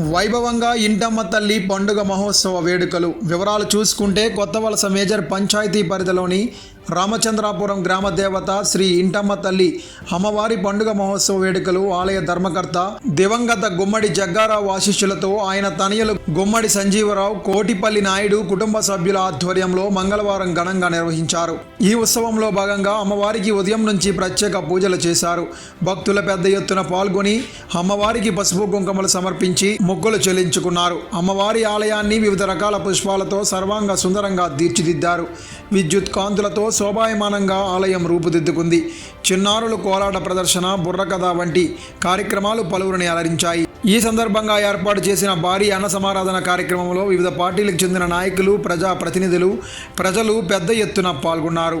వైభవంగా ఇంటమ్మ తల్లి పండుగ మహోత్సవ వేడుకలు. వివరాలు చూసుకుంటే కొత్త వలస మేజర్ పంచాయతీ పరిధిలోని రామచంద్రాపురం గ్రామ దేవత శ్రీ ఇంటమ్మ తల్లి అమ్మవారి పండుగ మహోత్సవ వేడుకలు ఆలయ ధర్మకర్త దివంగత గుమ్మడి జగ్గారావు ఆశీస్సులతో ఆయన తనయులు గుమ్మడి సంజీవరావు కోటిపల్లి నాయుడు కుటుంబ సభ్యుల ఆధ్వర్యంలో మంగళవారం ఘనంగా నిర్వహించారు. ఈ ఉత్సవంలో భాగంగా అమ్మవారికి ఉదయం నుంచి ప్రత్యేక పూజలు చేశారు. భక్తుల పెద్ద ఎత్తున పాల్గొని అమ్మవారికి పసుపు కుంకుమలు సమర్పించి మొక్కులు చెల్లించుకున్నారు. అమ్మవారి ఆలయాన్ని వివిధ రకాల పుష్పాలతో సర్వాంగ సుందరంగా తీర్చిదిద్దారు. విద్యుత్ కాంతులతో శోభాయమానంగా ఆలయం రూపుదిద్దుకుంది. చిన్నారుల కోలాట ప్రదర్శన బుర్రకథ వంటి కార్యక్రమాలు పలువురిని అలరించాయి. ఈ సందర్భంగా ఏర్పాటు చేసిన భారీ అన్న సమారాధన కార్యక్రమంలో వివిధ పార్టీలకు చెందిన నాయకులు ప్రజా ప్రతినిధులు ప్రజలు పెద్ద ఎత్తున పాల్గొన్నారు.